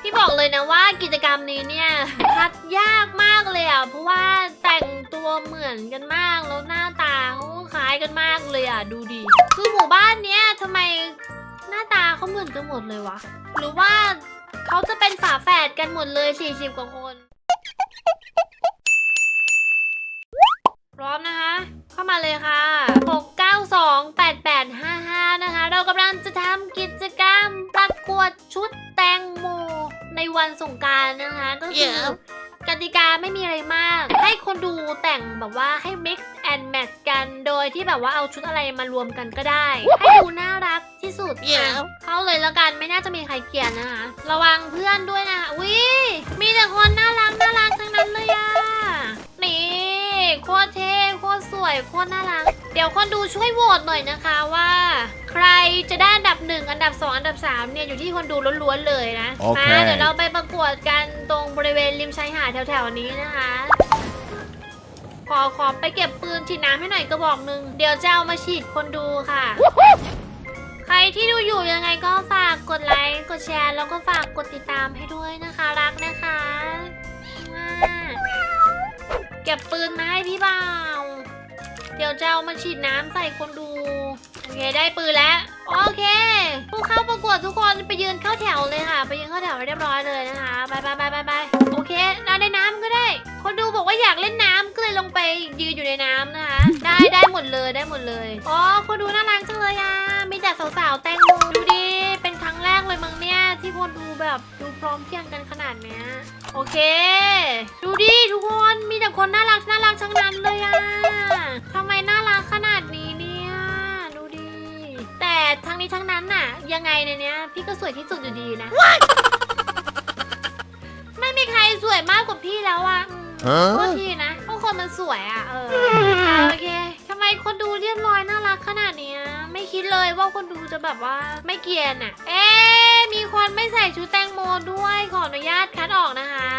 พี่บอกเลยนะว่ากิจกรรมนี้เนี่ยคัดยากมากเลยอะเพราะว่าแต่งตัวเหมือนกันมากแล้วหน้าตาเขาคล้ายกันมากเลยอะดูดิคือหมู่บ้านเนี้ยทำไมหน้าตาเขาเหมือนกันหมดเลยวะหรือว่าเขาจะเป็นฝาแฝดกันหมดเลย 40 กว่าคน พร้อมนะคะ เข้ามาเลยค่ะ 6928855 นะคะ เรากำลังจะทำกิจกรรมประกวดชุด งโมในวันสงกรารนะคะก็คือ Yeah. กติกาไม่มีอะไรมาก ให้คนดูแต่งแบบว่าให้ mix and match กันโดยที่แบบว่าเอาชุดอะไรมารวมกันก็ได้ ให้ดูน่ารักที่สุด Yeah. อะเข้าเลยแล้วกันไม่น่าจะมีใครเกลียดนะคะ ระวังเพื่อนด้วยนะวิมีแต่คนน่ารักน่ารักทั้งนั้นเลยอะนี่ โคตรเท่โคตรสวยโคตรน่ารัก เดี๋ยวคนดูช่วยโหวตหน่อยนะคะว่า ใครจะได้อันดับหนึ่งอันดับสองอันดับสามเนี่ยอยู่ที่คนดูล้วนๆเลยนะโอเค มาเดี๋ยวเราไปประกวดกันตรงบริเวณริมชายหาดแถวๆนี้นะคะ ขอขอไปเก็บปืนฉีดน้ำให้หน่อยกระบอกหนึ่งเดี๋ยวจะเอามาฉีดคนดูค่ะ ใครที่ดูอยู่ยังไงก็ฝากกดไลค์กดแชร์แล้วก็ฝากกดติดตามให้ด้วยนะคะ รักนะคะอ่าเก็บปืนมาให้พี่บ่าวเดี๋ ยวจะเอามาฉีดน้ำใส่คนดู โอเคได้ปืนแล้ว โอเคผู้เข้าประกวดทุกคนไปยืนเข้าแถวเลยค่ะ ไปยืนเข้าแถวให้เรียบร้อยเลยนะคะไปไปไปไปไปโอเคเราในน้ำก็ได้ คนดูบอกว่าอยากเล่นน้ำก็เลยลงไปยืนอยู่ในน้ำนะคะ ได้ได้หมดเลยได้หมดเลยอ๋อคนดูน่ารักจังเลยอะมีแต่สาวๆแต่งโมดูดิเป็นครั้งแรกเลยมั้งเนี่ยที่คนดูแบบดูพร้อมเพรียงกันขนาดเนี้ยโอเค ดูดิทุกคนมีแต่คนน่ารักน่ารักทั้งนั้นเลยอะทำไม ทั้งนี้ทั้งนั้นน่ะ ยังไงในเนี้ย พี่ก็สวยที่สุดอยู่ดีนะ ไม่มีใครสวยมากกว่าพี่แล้วอะอืมฮะโทษทีนะเพราะคนมันสวยอะ เอออะโอเคทำไมคนดูเรียบร้อยน่ารักขนาดเนี้ย ไม่คิดเลยว่าคนดูจะแบบว่าไม่เกรียนอะ เอ๊ะมีคนไม่ใส่ชุดแตงโมด้วยขออนุญาตคัดออกนะคะ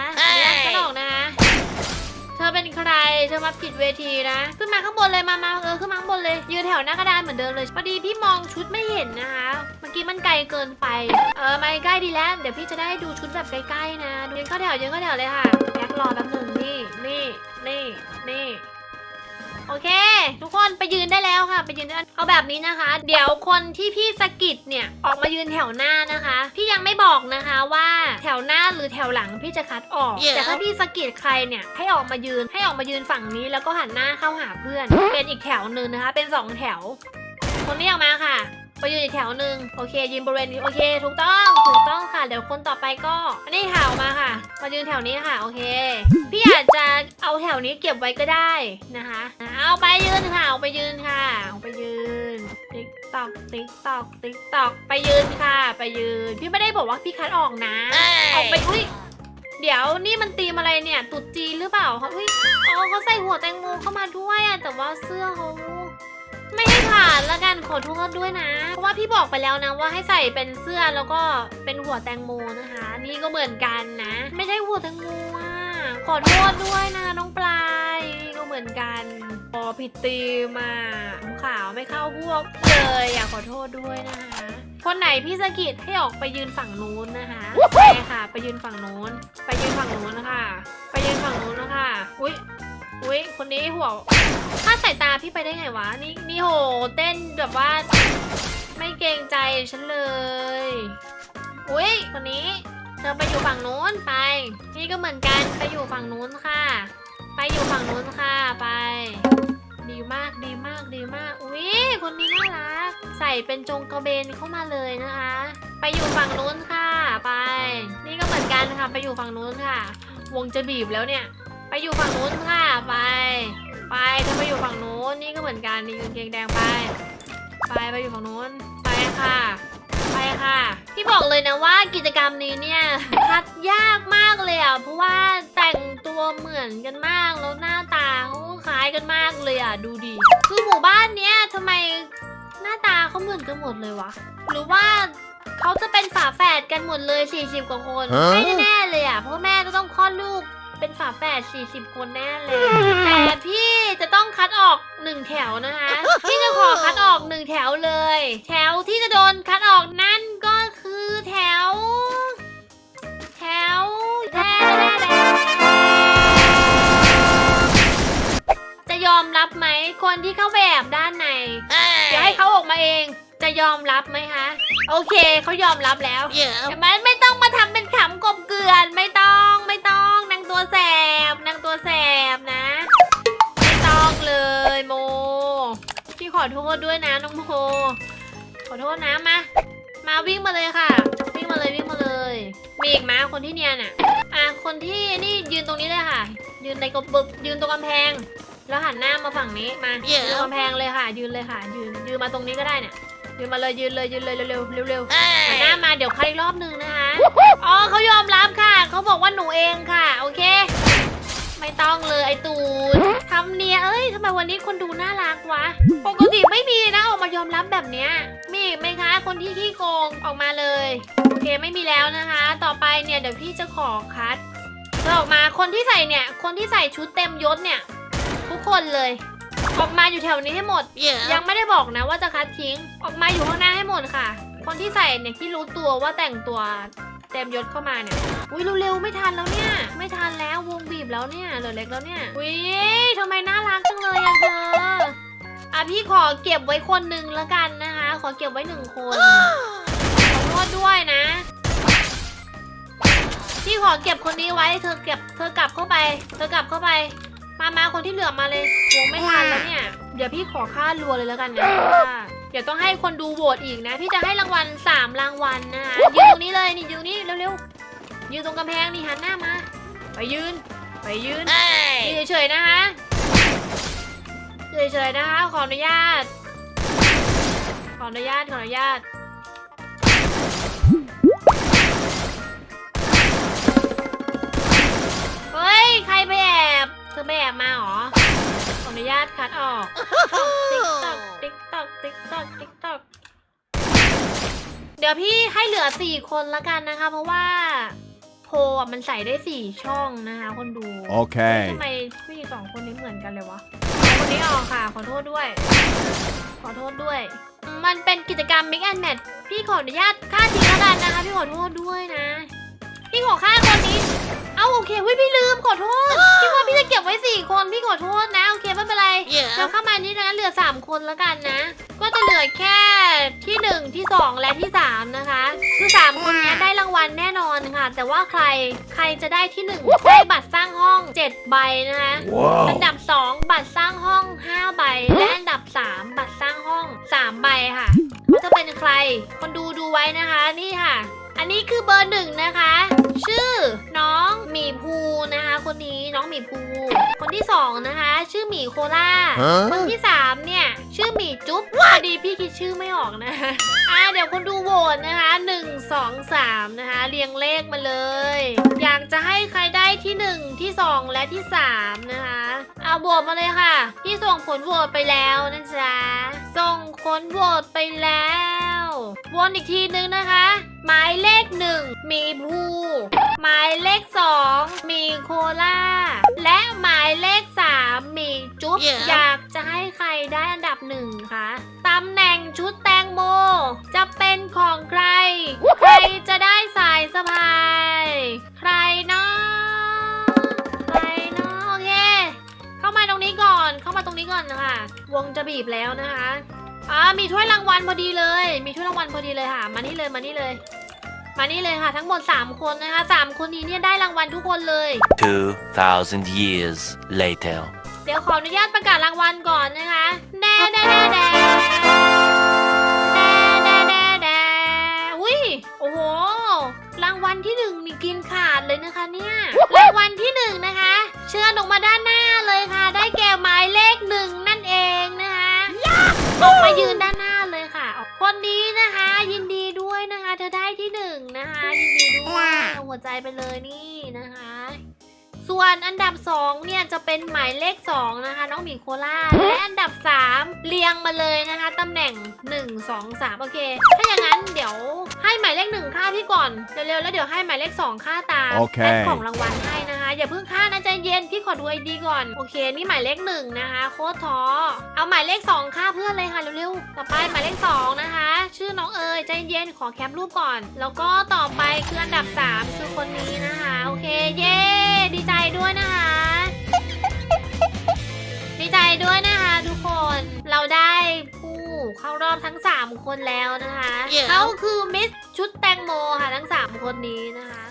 รเธอมาผิดเวทีนะ ขึ้นมาข้างบนเลยมามาเออขึ้นมาข้างบนเลยยืนแถวหน้ากระดานเหมือนเดิมเลยพอดีพี่มองชุดไม่เห็นนะคะ เมื่อกี้มันไกลเกินไป เออมาใกล้ดีแล้ว เดี๋ยวพี่จะได้ดูชุดแบบใกล้ๆนะยืนเข้าแถวยืนเข้าแถวเลยค่ะแบ็ครอแป๊บหนึ่งนี่นี่นี่นี่โอเค ทุกคนไปยืนได้แล้วค่ะ ไปยืนได้เอาแบบนี้นะคะ เดี๋ยวคนที่พี่สะกิดเนี่ยออกมายืนแถวหน้านะคะ พี่ยังไม่บอกนะคะว่าแถวหน้าหรือแถวหลังพี่จะคัดออก Yeah. แต่ถ้าพี่สะกิดใครเนี่ยให้ออกมายืนให้ ออกมายืนฝั่งนี้แล้วก็หันหน้าเข้าหาเพื่อน เป็นอีกแถวหนึ่งนะคะ เป็นสองแถว คนนี้ออกมาค่ะ ไปยืนอีกแถวหนึ่งโอเคยืนบริเวณนี้โอเค ถูกต้องถูกต้องค่ะเดี๋ยวคนต่อไปก็อันนี้ค่ะออกมาค่ะ มายืนแถวนี้ค่ะ โอเค พี่อาจจะเอาแถวนี้เก็บไว้ก็ได้นะคะเอาไปยืนค่ะเอาไปยืนค่ะเอาไปยืนติ๊กตอกติ๊กตอกติ๊กตอกไปยืนค่ะ ไปยืน พี่ไม่ได้บอกว่าพี่คัดออกนะออกไป Hey. อุ้ย เดี๋ยวนี่มันตีมอะไรเนี่ยตุดจีนหรือเปล่าคะอุ้ยอ๋อเขาใส่หัวแตงโมเข้ามาด้วยอะแต่ว่าเสื้อเขาไม่ให้ผ่านละกันขอโทษด้วยนะ เพราะว่าพี่บอกไปแล้วนะว่าให้ใส่เป็นเสื้อแล้วก็เป็นหัวแตงโมนะคะ นี่ก็เหมือนกันนะ ไม่ใช่หัวแตงโมอะขอโทษด้วยนะน้องปลายนี่ก็เหมือนกันพอผิดตีมาขาวไม่เข้าพวกเลยอยากขอโทษด้วยนะคะ คนไหนพี่สะกิดให้ออกไปยืนฝั่งนู้นนะคะใช่ค่ะ ไปยืนฝั่งนู้น ไปยืนฝั่งนู้นนะคะ ไปยืนฝั่งนู้นนะคะ อุ้ยอุ้ยคนนี้หัวถ้าดสายตาพี่ไปได้ไงวะ นี่นี่โห เต้นแบบว่า ไม่เกรงใจฉันเลย อุ้ยคนนี้ เธอไปอยู่ฝั่งนู้นไป นี่ก็เหมือนกัน ไปอยู่ฝั่งนู้นค่ะ ไปอยู่ฝั่งนู้นค่ะ ไป ดีมากดีมากดีมากอุ้ยคนนี้น่ารัก ใส่เป็นจงกระเบนเข้ามาเลยนะคะ ไปอยู่ฝั่งนู้นค่ะ ไป นี่ก็เหมือนกันค่ะ ไปอยู่ฝั่งนู้นค่ะ วงจะบีบแล้วเนี่ย ไปอยู่ฝั่งนู้นค่ะ ไป ไปเธอไปอยู่ฝั่งนู้นนี่ก็เหมือนกันนี่กางเกงแดงไป ไปไปอยู่ฝั่งนู้นไปค่ะ ค่ะ พี่บอกเลยนะว่ากิจกรรมนี้เนี่ยคัดยากมากเลยอะ เพราะว่าแต่งตัวเหมือนกันมากแล้วหน้าตาเขาก็คล้ายกันมากเลยอะ ดูดิคือหมู่บ้านเนี้ยทำไมหน้าตาเขาเหมือนกันหมดเลยวะ หรือว่าเขาจะเป็นฝาแฝดกันหมดเลย 40 กว่าคนฮะไม่แน่ๆเลยอะ เพราะแม่จะต้องคลอดลูก เป็นฝาแฝด40 คนแน่เลย แต่พี่จะต้องคัดออกหนึ่งแถวนะคะ พี่จะขอคัดออกหนึ่งแถวเลย แถวที่จะโดนคัดออกนั่นก็คือแถว แถวแถวจะยอมรับไหมคนที่เข้าแอบด้านในจะให้เขาออกมาเอง จะยอมรับไหมคะ โอเคเขายอมรับแล้ว y e มันไม่ต้องมาทำเป็นขำกลมเกลื่อนไม่ต้องไม่ต้อง ตัวแสบนางตัวแสบนะ ไม่ต้องเลยโม พี่ขอโทษด้วยนะน้องโม ขอโทษนะมา มาวิ่งมาเลยค่ะ วิ่งมาเลยวิ่งมาเลย มีอีกไหมคนที่เนียนอะ อะคนที่นี่ยืนตรงนี้เลยค่ะ ยืนในกบยืนตรงกำแพง แล้วหันหน้ามาฝั่งนี้มาเดี๋ยวยืนกำแพงเลยค่ะ ยืนเลยค่ะ ยืนยืนมาตรงนี้ก็ได้เนี่ยยืนมาเลยยืนเลยยืนเลยเร็วๆเร็วๆหันหน้า Hey. มาเดี๋ยวคัดอีกรอบนึงนะคะ อ๋อเขายอมรับค่ะ เขาบอกว่าหนูเองค่ะ โอเค ไม่ต้องเลยไอตูนทำเนียเอ้ยทำไมวันนี้คนดูน่ารักวะ ปกติไม่มีนะออกมายอมรับแบบเนี้ย มีอีกไหมคะ คนที่ขี้โกงออกมาเลย โอเคไม่มีแล้วนะคะ ต่อไปเนี่ยเดี๋ยวพี่จะขอคัดเธอออกมาคนที่ใส่เนี่ย คนที่ใส่ชุดเต็มยศเนี่ย ทุกคนเลย ออกมาอยู่แถวนี้ให้หมด ยั Yeah. งไม่ได้บอกนะว่าจะคัดทิ้ง ออกมาอยู่ข้างหน้าให้หมดค่ะ คนที่ใส่เนี่ยที่รู้ตัวว่าแต่งตัวเต็มยศเข้ามาเนี่ย อุ้ยเร็วๆไม่ทันแล้วเนี่ย ไม่ทันแล้ววงบีบแล้วเนี่ยเหลือเล็กแล้วเนี่ย อุ้ยทำไมน่ารักจังเลยอะเธออะพี่ขอเก็บไว้คนหนึ่งแล้วกันนะคะ ขอเก็บไว้หนึ่งคนขอโทษด้วยนะ พี่ขอเก็บคนนี้ไว้ เธอเก็บ เธอกลับเข้าไป เธอกลับเข้าไป มามาคนที่เหลือมาเลยวงไม่ทันแล้วเนี่ย เดี๋ยวพี่ขอค่ารัวเลยแล้วกันนะ เพราะว่าเดี๋ยวต้องให้คนดูโหวตอีกนะ พี่จะให้รางวัลสามรางวัลนะคะยืนตรงนี้เลยนี่ยืนตรงนี้เร็วๆยืนตรงกำแพงนี่หันหน้ามา ไปยืน ไปยืนยืน Hey. เฉยๆนะคะยืนเฉยๆนะคะ ขออนุญาต ขออนุญาตขออนุญาตเฮ้ย ใครไปแอบเธอไปแอบมาเหรอ ขออนุญาตคัดออกติ๊กตอก ติ๊กตอกติ๊กตอกติ๊กตอกเดี๋ยวพี่ให้เหลือสี่คนละกันนะคะ เพราะว่าโพลอะมันใส่ได้สี่ช่องนะคะคนดู Okay. ทำไมผู้หญิงสองคนนี้เหมือนกันเลยวะเอาคนนี้ออกค่ะ ขอโทษด้วย ขอโทษด้วย มันเป็นกิจกรรม Mix and Match พี่ขออนุญาตค่าทิ้งแล้วกันนะคะ พี่ขอโทษด้วยนะ พี่ขอค่าคนนี้เอา โอเคเว้ยพี่ลืมขอโทษพี่ว่าพี่จะเก็บไว้สี่คนพี่ขอโทษนะโอเคไม่เป็นไร Yeah. เราเข้ามานี่นะเหลือ3คนแล้วกันนะ ก็จะเหลือแค่ที่1ที่2และที่3นะคะคือ3คนเนี้ยได้รางวัลแน่นอนค่ะ แต่ว่าใครใครจะได้ที่1ได้บัตรสร้างห้อง7ใบนะคะ Whoa. อันดับ2บัตรสร้างห้อง5ใบและอันดับ3บัตรสร้างห้อง3ใบค่ะเขาจะเป็นใคร คนดูดูไว้นะคะนี่ค่ะ อันนี้คือเบอร์หนึ่งนะคะ ชื่อน้องหมีภูนะคะ คนนี้น้องหมีภูคนที่สองนะคะ ชื่อหมีโคล่าคน Huh? ที่สามเนี่ยชื่อหมีจุ๊บพอดีพี่คิดชื่อไม่ออกนะอ่าเดี๋ยวคนดูโหวตนะคะหนึ่งสองสามนะคะเรียงเลขมาเลย อยากจะให้ใครได้ที่หนึ่งที่สองและที่สามนะคะเอาโหวตมาเลยค่ะ พี่ส่งผลโหวตไปแล้วนะจ๊ะส่งผลโหวตไปแล้ววนอีกทีนึงนะคะหมายเล ขหนึ่งมีภูหมายเลขสองมีโคล่าและหมายเลขสามมีจุ๊บ Yeah. อยากจะให้ใครได้อันดับหนึ่งคะตำแหน่งชุดแตงโม จะเป็นของใคร ใครจะได้สายสะพาย ใครเนาะใครเนาะโอเค เข้ามาตรงนี้ก่อน เข้ามาตรงนี้ก่อนนะคะ วงจะบีบแล้วนะคะอ่ามีถ้วยรางวัลพอดีเลย มีถ้วยรางวัลพอดีเลยค่ะ มานี่เลย มานี่เลย มานี่เลยค่ะ ทั้งหมด 3 คนนะคะ3คนนี้เนี่ยได้รางวัลทุกคนเลย 2,000 years later. เดี๋ยวขออนุญาตประกาศรางวัลก่อนนะคะ ด้วยนะคะเธอได้ที่หนึ่งนะคะยินดีด้วยเอาหัวใจไปเลยนี่นะคะ ส่วนอันดับ2เนี่ยจะเป็นหมายเลข2นะคะ น้องหมีโคล่าและอันดับ3เรียงมาเลยนะคะตำแหน่ง1 2 3โอเค ถ้าอย่างนั้นเดี๋ยวให้หมายเลข1ค่าพี่ก่อนเร็วๆแล้วเดี๋ยวให้หมายเลข2ค่าตามโอเคและของรางวัลให้นะคะ อย่าเพิ่งค่านะใจเย็นพี่ขอดูไอดีก่อน โอเค นี่หมายเลข1นะคะ โคตรท้อเอาหมายเลข2ค่าเพื่อนเลยค่ะเร็วๆ ต่อไปหมายเลข2นะคะ ชื่อน้องเอ๋ยใจเย็นขอแคปรูปก่อน แล้วก็ต่อไปคืออันดับ3คือคนนี้นะคะ โอเค เย้ดีใจด้วยนะคะดีใจด้วยนะคะทุกคนเราได้ผู้เข้ารอบทั้ง 3 คนแล้วนะคะเดี๋ยวเขาคือมิสชุดแตงโมค่ะทั้ง 3 คนนี้นะคะ